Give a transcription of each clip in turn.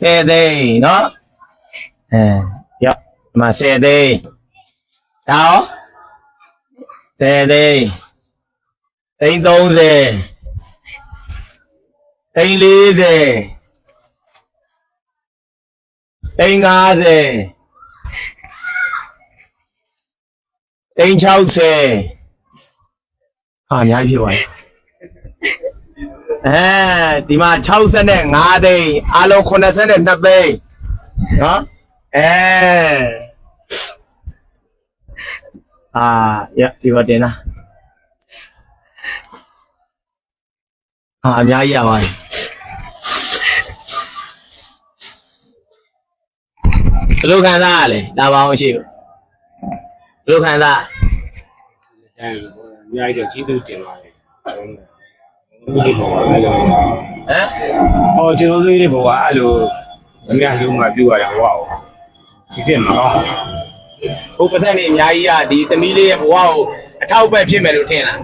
ဆယ်သိန်းနော်အဲရောက်ဒီမှာဆယ်သိန်းဒါရောဆယ်သိန်းသိန်း30သိ အများကြီးဖြစ်သွားတယ်အဲဒီမှာ65သိန်းအားလုံး82သိန်းနော်အဲအာရဒီပါတင်လားဟာအများကြီးရပါတယ်ဘယ်လိုခံစားရလဲလာပါအောင်ရှိဦးဘယ်လိုခံစားရအဲအများကြီးတော့ကျေးဇူးတင်ပါတယ်ဒီဘောကအဲ့လို ဟမ်ဟောကျွန်တော်တို့ဒီဘောကအဲ့လိုအများလုံးမှပြုရရဟောစီစစ်မကောင်းဟိုပတ်စံနေအများကြီးကဒီသမီးလေးရဲ့ဘဝကိုအထောက်အပံ့ဖြစ်မယ်လို့ထင်လား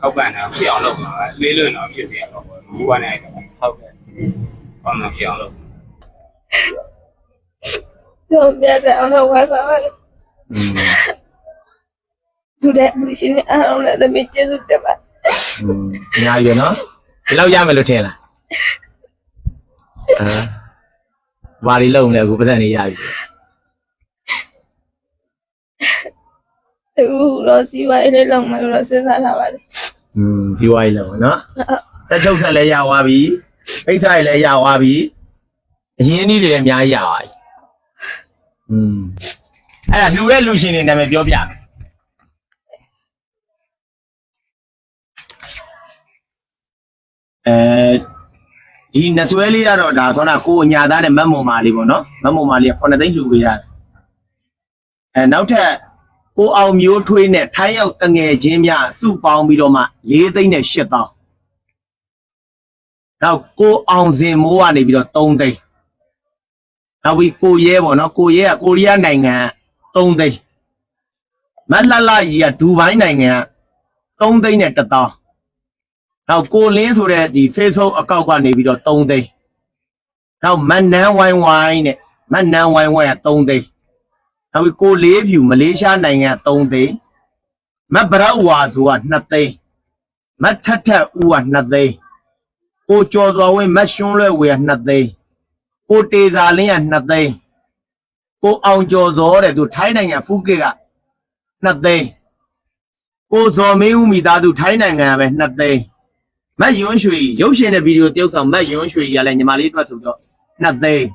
ထောက်ပံ့တာဖြစ်အောင်လုပ်ပါလေးလွန်းတော့ဖြစ်စေရတော့ဘူးကနဲ့ဟုတ်ကဲ့ဘာမှဖြစ်အောင်လုပ်တော့ပြတ်အောင်တော့ဝါသွားတယ်လူတဲ့လူရှင်နဲ့အားလုံးလည်းသမီးကျေးဇူးတင်ပါอืม အများကြီးပဲနော်ဒီလောက်ရမယ်လို့ထင်လားအာဘာတွေလုံးလဲအခုပတ်စံနေရပြီ သူတော့စီဝိုင်းလေးလုံးမလို့စဉ်းစားထားပါတယ် อืมဒီဝိုင်းလုံးနော်ဆက်ချုပ်ဆက်လည်းရသွားပြီပိတ်ဆိုင်လည်းရသွားပြီအရင်နည်းတွေလည်းအများကြီးရသွားပြီอืมအဲ့ဒါလူတဲ့လူရှင်တွေနာမည်ပြောပြမယ် ဒီနဆွဲလေးကတော့ဒါဆိုတော့ကိုအညာသားနဲ့မတ်မုံမာလေးပေါ့နော်မတ်မုံမာလေးက9သိန်းယူပေးရတယ်အဲနောက်ထပ်ကိုအောင်မျိုးထွေးနဲ့ထိုင်းရောက်တငယ်ချင်းများစုပေါင်းပြီးတော့မှ4သိန်းနဲ့8တောင်းနောက်ကိုအောင်စင်မိုးကနေပြီးတော့3သိန်းနောက်ပြီးကိုရဲပေါ့နော်ကိုရဲကကိုရီးယားနိုင်ငံ3သိန်းမတ်လလကြီးကဒူဘိုင်းနိုင်ငံက3သိန်းနဲ့1တောင်း နောက်ကိုလင်းဆိုတဲ့ဒီ Facebook အကောင့်ကနေပြီးတော့3သိန်းနောက်မတ်နန်းဝိုင်းဝိုင်းနဲ့မတ်နန်းဝိုင်းဝိုင်းက3သိန်းနောက်ပြီးကိုလေးဖြူမလေးရှားနိုင်ငံက3သိန်းမတ်ဗရောက်ဝါဆိုက2သိန်းမတ်ထက်ထက်ဦးက2သိန်းကိုကျော်စွာဝင်းမတ်ရှွန်းလွဲဝေက2သိန်းကိုတေစာလင်းက2သိန်းကိုအောင်ကျော်စောတဲ့သူထိုင်းနိုင်ငံဖူးကေက2သိန်းကိုဇော်မင်းဦးမိသားစုထိုင်းနိုင်ငံကပဲ2သိန်း မတ်ယွန်းရွှေရုပ်ရှင်တဲ့ဗီဒီယိုတယောက်ဆောင်မတ်ယွန်းရွှေကြီးကလည်းညီမလေးအတွက်ဆိုတော့2သိန်း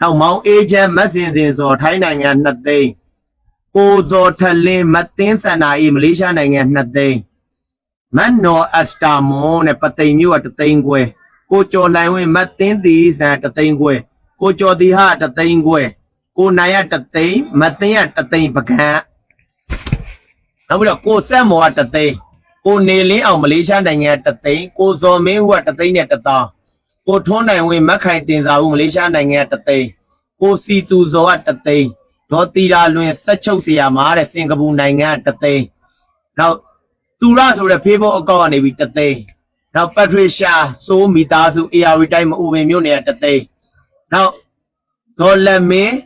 နောက်မောင်အေဂျင့်မတ်စင်စင်စောထိုင်းနိုင်ငံ2သိန်းကိုဇော်ထလင်းမတ်သင်းစန္ဒာအေးမလေးရှားနိုင်ငံ2သိန်းမတ်နော်အစတာမွန်နဲ့ပသိမ်မြို့က3သိန်းခွဲကိုကျော်လိုင်ဝင်းမတ်သင်းသီစံ3သိန်းခွဲကိုကျော်တီဟာ3သိန်းခွဲကိုနိုင်ရ3သိန်းမတ်သင်းက3သိန်းပကံနောက်ပြီးတော့ကိုဆက်မော်က3သိန်း ကိုနေလင်းအောင်မလေးရှားနိုင်ငံကတသိန်းကိုဇော်မင်းဦးကတသိန်းနဲ့တသောင်းကိုထွန်းနိုင်ဝင်းမက်ခိုင်တင်စာဦးမလေးရှားနိုင်ငံကတသိန်းကိုစီတူဇော်ကတသိန်းဒေါ်တီရာလွင်ဆက်ချုပ်ဆရာမားတဲ့စင်ကာပူနိုင်ငံကတသိန်းနောက်တူရဆိုတဲ့ Facebook အကောင့်ကနေပြီးတသိန်းနောက်ပက်ထရီရှာစိုးမီသားစု AR တိုင်းမအူပင်မြို့နယ်ကတသိန်းနောက်ဒေါ်လက်မင်း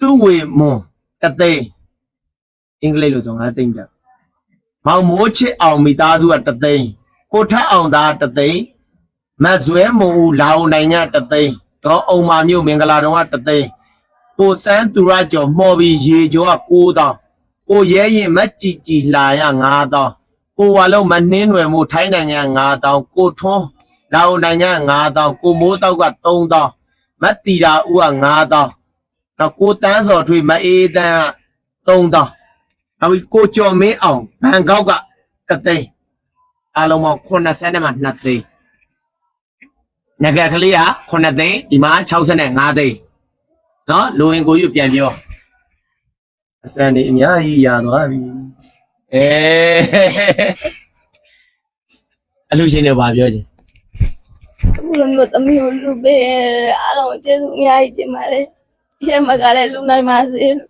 သူ့ဝေမွန်တသိန်းအင်္ဂလိပ်လိုဆိုငါသိမ့်တယ် မောင်မိုးချစ်အောင်မိသားစုကတသိန်းကိုထက်အောင်သားတသိန်းမတ်ဇွဲမုံဦးလာအောင်နိုင်ငံတသိန်းဒေါ်အောင်မာမြို့မင်္ဂလာတော်ကတသိန်းကိုစန်းသူရကျော်မှော်ပြီးရေကျော်က9000ကိုရဲရင်မတ်ကြည်ကြည်လာရ9000ကိုဝါလုံးမနှင်းွယ်မှုထိုင်းနိုင်ငံ9000ကိုထွန်းလာအောင်နိုင်ငံ9000ကိုမိုးတောက်က3000မတ်တီတာဦးက9000နောက်ကိုတန်းစော်ထွေးမအေးတန်းက3000 နောက်ပြီးကိုကျော်မင်းအောင်ဘန်ကောက်ကတသိန်းအားလုံးပေါင်း80နဲ့မှ2သိန်းငကကလေးက9သိန်းဒီမှာ65သိန်းနော်လူဝင်ကိုယူပြန်ပြောအစံဒီအများကြီးရသွားပြီအဲအလူရှင်တွေဘာပြောချင်းအခုလိုမျိုးသမီးကိုလူပေးရအားလုံးကျေးဇူးအများကြီးတင်ပါတယ်ရှေ့မှာကလည်းလူနိုင်ပါစေလို့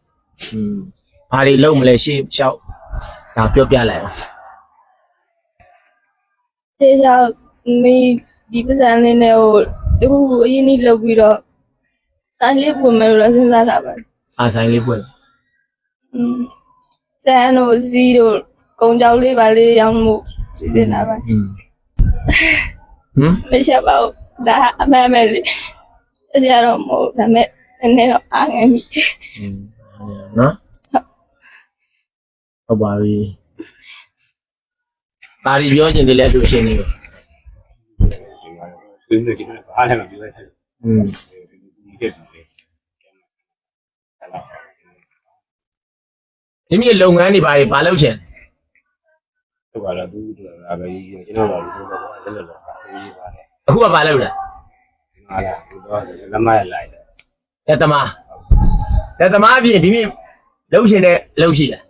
อืม ဘာတွေလုပ်မလဲရှေ့လျှောက်ဒါပြောပြလိုက်အောင်တေချာမိဒီပစံလေးနဲ့ဟိုတခုအရင်နေ့လုပ်ပြီးတော့ဆိုင်လေးပွင့်မယ်လို့စဉ်းစားတာပါအာဆိုင်လေးပွင့်ဆန်တို့ဇီတို့ကုံကြောက်လေးပါလေးရောင်းမှုစီစဉ်တာပါဟင်မရှိပါဘူးဒါအမှန်ပဲလေအကြရတော့မဟုတ်ဒါပေမဲ့နည်းနည်းတော့အားငယ်မိနော် ဟုတ်ပါပြီပါရီပြောချင်တယ်လေအတူရှင်နေကိုဆွေးနွေးဒီကနေ့ဘာလဲမပြောရဘူးอืมဒီကတည်းကမိမိလုပ်ငန်းတွေပါရီဘာလုပ်ချင်ဟုတ်ပါတော့သူတို့ကပဲကြီးကျွန်တော်တို့ကတော့လည်းလည်းဆက်ဆေးရပါတယ်အခုကဘာလုပ်လဲဟာလားသူတော့လက်မရလိုက်တယ်လက်သမားလက်သမားအပြင်ဒီမိလုပ်ချင်တဲ့လုပ်ရှိတယ်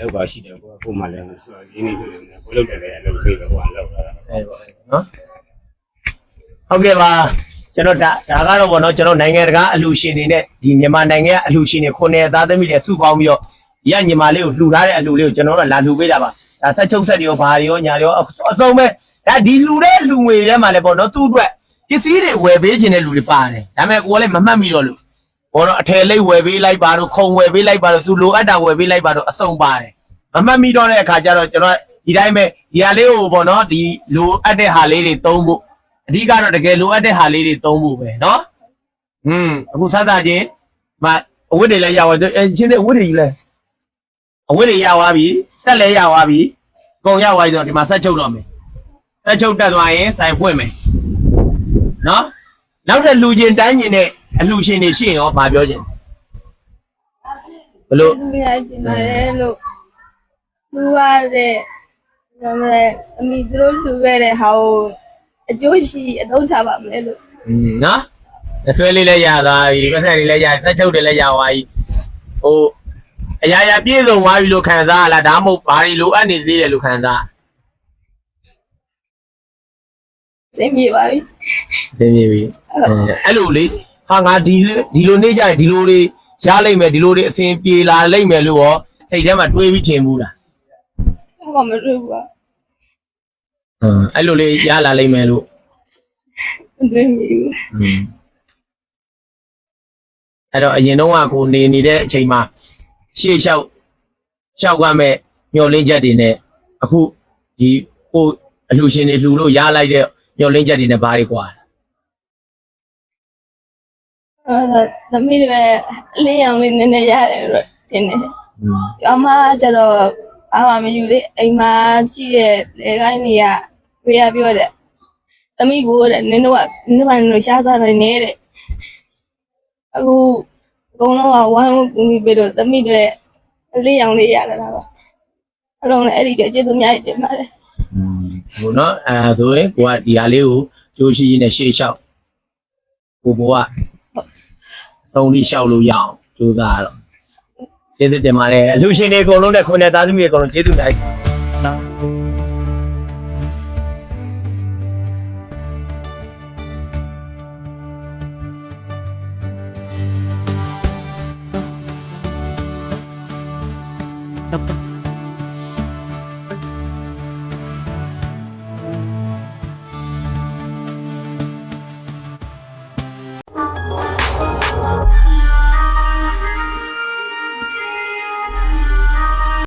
လောက်ပါရှိတယ်ကိုကိုမှလည်းဆိုရင်းနေပြီလေကိုလောက်တယ်လည်းအလုပ်ပေးပဲဟိုကလောက်တာအဲပါနော်ဟုတ်ကဲ့ပါကျွန်တော်ဒါဒါကတော့ဗောနော်ကျွန်တော်နိုင်ငံတကာအလှူရှင်တွေနဲ့ဒီမြန်မာနိုင်ငံကအလှူရှင်တွေခုနှစ်သားသမီးတွေစုပေါင်းပြီးတော့ရညီမလေးကိုလှူထားတဲ့အလှူလေးကိုကျွန်တော်တို့ကလာလှူပေးတာပါဒါဆက်ချုပ်ဆက်တွေရောဘာတွေရောညာတွေရောအစုံပဲဒါဒီလှူတဲ့လှူငွေထဲမှာလည်းဗောနော်သူ့အတွက်ပစ္စည်းတွေဝယ်ပေးခြင်းတဲ့လူတွေပါတယ်ဒါပေမဲ့ကိုကလည်းမမှတ်မိတော့လို့ ဘောတော့အထယ်လေးဝယ်ပေးလိုက်ပါတော့ခုံဝယ်ပေးလိုက်ပါတော့သူလိုအပ်တာဝယ်ပေးလိုက်ပါတော့အစုံပါတယ်မမှတ်မိတော့တဲ့အခါကျတော့ကျွန်တော်ဒီတိုင်းပဲဒီဟာလေးကိုဗောနော်ဒီလိုအပ်တဲ့ဟာလေးတွေသုံးဖို့အဓိကတော့တကယ်လိုအပ်တဲ့ဟာလေးတွေသုံးဖို့ပဲနော်อืมအခုစသချင်းမအဝတ်တွေလည်းရသွားတယ်အဲချင်းတဲ့အဝတ်တွေယူလဲအဝတ်တွေရသွားပြီဆက်လည်းရသွားပြီအကုန်ရသွားပြီဆိုတော့ဒီမှာဆက်ချုပ်တော့မယ်ဆက်ချုပ်တက်သွားရင်စိုင်ဖွင့်မယ်နော်နောက်ထပ်လူချင်းတန်းကျင်တဲ့ အလူရှင်တွေရှိရင်ရောဗာပြောချင်ဘလို့သူများပြင်ပါတယ်လို့လူရတဲ့ဒါပေမဲ့အမိသူတို့လူခဲ့တဲ့ဟာကိုအကျိုးရှိအသုံးချပါမယ်လို့อืมနော်အဆွဲလေးလည်းရသွားပြီပတ်သက်လေးလည်းရဆက်ချုပ်တွေလည်းရသွားပြီဟိုအရာရာပြည့်စုံသွားပြီလို့ခံစားရလားဒါမှမဟုတ်ဘာတွေလိုအပ်နေသေးတယ်လို့ခံစားစိတ်ပြေပါပြီသိပြီပြီအဲအဲ့လိုလေ ဟာငါဒီဒီလိုနေကြရင်ဒီလိုတွေရလိမ့်မယ်ဒီလိုတွေအစဉ်ပြေလာလိမ့်မယ်လို့ရောစိတ်ထဲမှာတွေးပြီးထင်ဘူးလားဟောမတွေ့ဘူးကဟမ်အဲ့လိုလေးရလာလိမ့်မယ်လို့မတွေ့မိဘူးအဲ့တော့အရင်တော့ကကိုနေနေတဲ့အချိန်မှာရှေ့လျှောက်လျှောက်ကမဲ့မျောလင်းချက်တွေနဲ့အခုဒီကိုအလှရှင်တွေလှူလို့ရလိုက်တဲ့မျောလင်းချက်တွေနဲ့ဘာတွေကွာအဲဒါ သမီးတွေအလေးရောင်လေးနည်းနည်းရတယ်လို့ထင်တယ်อืมအမကျတော့အာမမယူလေအိမ်မှာရှိတဲ့လေကိုင်းတွေကပြေရပြောတယ်သမီးကိုတဲ့နင်တို့ကနင်တို့ကနင်တို့ရှားစားနေနေတဲ့အခုအကုန်လုံးကဝမ်းဝန်းကူပြီးတော့သမီးတွေအလေးရောင်လေးရလာတာပါအလုံးနဲ့အဲ့ဒီတည်းကျေးဇူးများတင်ပါတယ်ဟိုနော်အဲဆိုရင်ကိုကဒီဟာလေးကိုကြိုးရှိရှိနဲ့ရှေ့လျှောက်ကိုဘောကအ ဆုံးလေးလျှောက်လို့ရအောင်ကြိုးစားရတော့ကျေးဇူးတင်ပါတယ်အလူရှင်တွေအကုန်လုံးနဲ့ခွန်နဲ့သားသမီးတွေအကုန်လုံးကျေးဇူးများနော် Thank